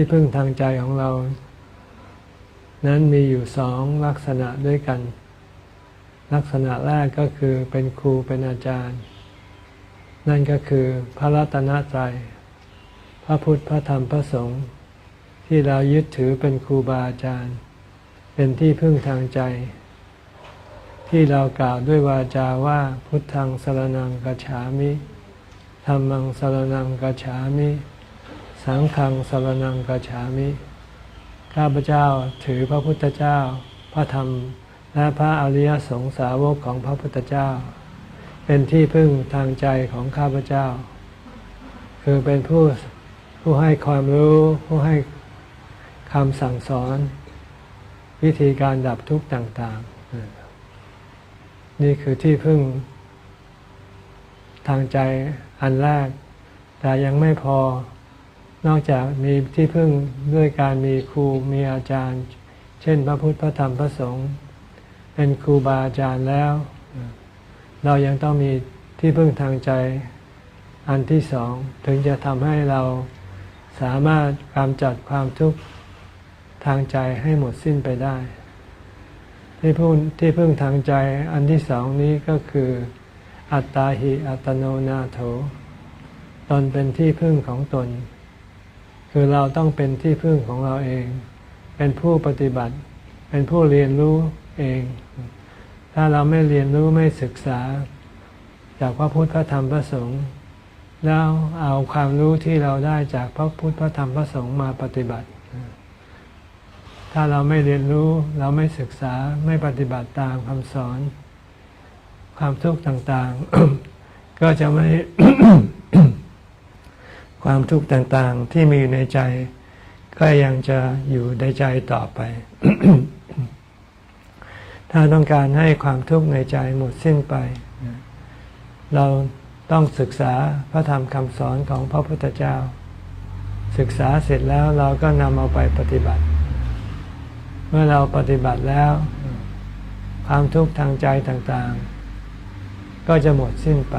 ที่พึ่งทางใจของเรา นั้นมีอยู่สองลักษณะด้วยกัน ลักษณะแรกก็คือเป็นครูเป็นอาจารย์ นั่นก็คือพระรัตนตรัยพระพุทธพระธรรมพระสงฆ์ที่เรายึดถือเป็นครูบาอาจารย์ เป็นที่พึ่งทางใจที่เรากล่าวด้วยวาจาว่าพุทธังสรนังกัจฉามิธรรมังสรนังกัจฉามิ สังฆังสรนังกัจฉามิ ข้าพเจ้าถือพระพุทธเจ้า พระธรรม และพระอริยสงสาวกของพระพุทธเจ้า เป็นที่พึ่งทางใจของข้าพเจ้า คือเป็นผู้ผู้ให้ความรู้ ผู้ให้คำสั่งสอน วิธีการดับทุกข์ต่างๆ นี่คือที่พึ่งทางใจอันแรก แต่ยังไม่พอ นอกจากมีที่พึ่งด้วยการมีครูมีอาจารย์ เช่นพระพุทธพระธรรมพระสงฆ์เป็นครูบาอาจารย์แล้ว เรายังต้องมีที่พึ่งทางใจอันที่สองถึงจะทำให้เราสามารถกำจัดความทุกข์ทางใจให้หมดสิ้นไปได้ ที่พึ่งที่พึ่งทางใจอันที่สองนี้ก็คือ อัตตาหิอัตโนนาโถ ตนเป็นที่พึ่งของตน คือเราต้องเป็นที่พึ่งของเราเอง เป็นผู้ปฏิบัติ เป็นผู้เรียนรู้เอง ถ้าเราไม่เรียนรู้ไม่ศึกษา จากพระพุทธพระธรรมพระสงฆ์แล้วเอาความรู้ที่เราได้จากพระพุทธพระธรรมพระสงฆ์มาปฏิบัติ ถ้าเราไม่เรียนรู้เราไม่ศึกษาไม่ปฏิบัติตามคำสอน ความทุกข์ต่างๆ ก็จะไม่ ความทุกข์ต่างๆที่มีอยู่ในใจ ก็ยังจะอยู่ในใจต่อไป ถ้าต้องการให้ความทุกข์ในใจหมดสิ้นไป เราต้องศึกษาพระธรรมคำสอนของพระพุทธเจ้า ศึกษาเสร็จแล้วเราก็นำเอาไปปฏิบัติ เมื่อเราปฏิบัติแล้ว ความทุกข์ทางใจต่างๆ ก็จะหมดสิ้นไป